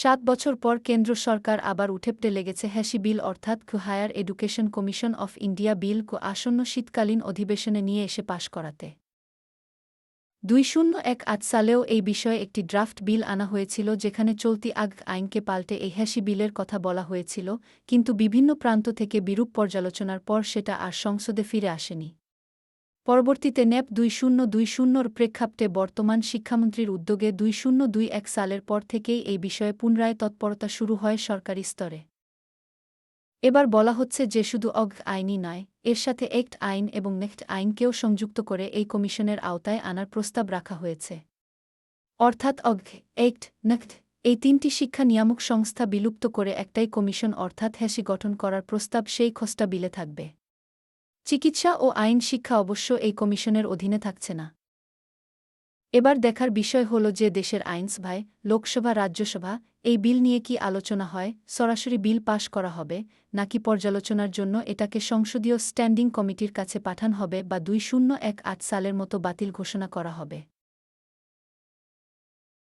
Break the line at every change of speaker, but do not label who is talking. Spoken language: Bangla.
সাত বছর পর কেন্দ্র সরকার আবার উঠেপটে লেগেছে হ্যাসি বিল অর্থাৎ খু higher education commission of India bill কু আসন্ন শীতকালীন অধিবেশনে নিয়ে এসে পাশ করাতে। দুই শূন্য এক আট সালেও এই বিষয়ে একটি ড্রাফট বিল আনা হয়েছিল যেখানে চলতি আগ আইনকে পাল্টে এই হ্যাসি বিলের কথা বলা হয়েছিল, কিন্তু বিভিন্ন প্রান্ত থেকে বিরূপ পর্যালোচনার পর সেটা আর সংসদে ফিরে আসেনি। পরবর্তীতে ন্যাপ দুই শূন্য দুই শূন্যর প্রেক্ষাপটে বর্তমান শিক্ষামন্ত্রীর উদ্যোগে দুই শূন্য দুই এক সালের পর থেকেই এই বিষয়ে পুনরায় তৎপরতা শুরু হয় সরকারি স্তরে। এবার বলা হচ্ছে যে শুধু অগ আইনই নয়, এর সাথে একট আইন এবং নেক্ট আইনকেও সংযুক্ত করে এই কমিশনের আওতায় আনার প্রস্তাব রাখা হয়েছে। অর্থাৎ অগ, একট নেক্ট এই তিনটি শিক্ষা নিয়ামক সংস্থা বিলুপ্ত করে একটাই কমিশন অর্থাৎ হ্যাসি গঠন করার প্রস্তাব সেই খোস্টা বিলে থাকবে। চিকিৎসা ও আইন শিক্ষা অবশ্য এই কমিশনের অধীনে থাকছে না। এবার দেখার বিষয় হল যে দেশের আইনসভায় লোকসভা, রাজ্যসভা, এই বিল নিয়ে কি আলোচনা হয়, সরাসরি বিল পাশ করা হবে, নাকি পর্যালোচনার জন্য এটাকে সংসদীয় স্ট্যান্ডিং কমিটির কাছে পাঠান হবে বা দুই সালের মতো বাতিল ঘোষণা করা হবে।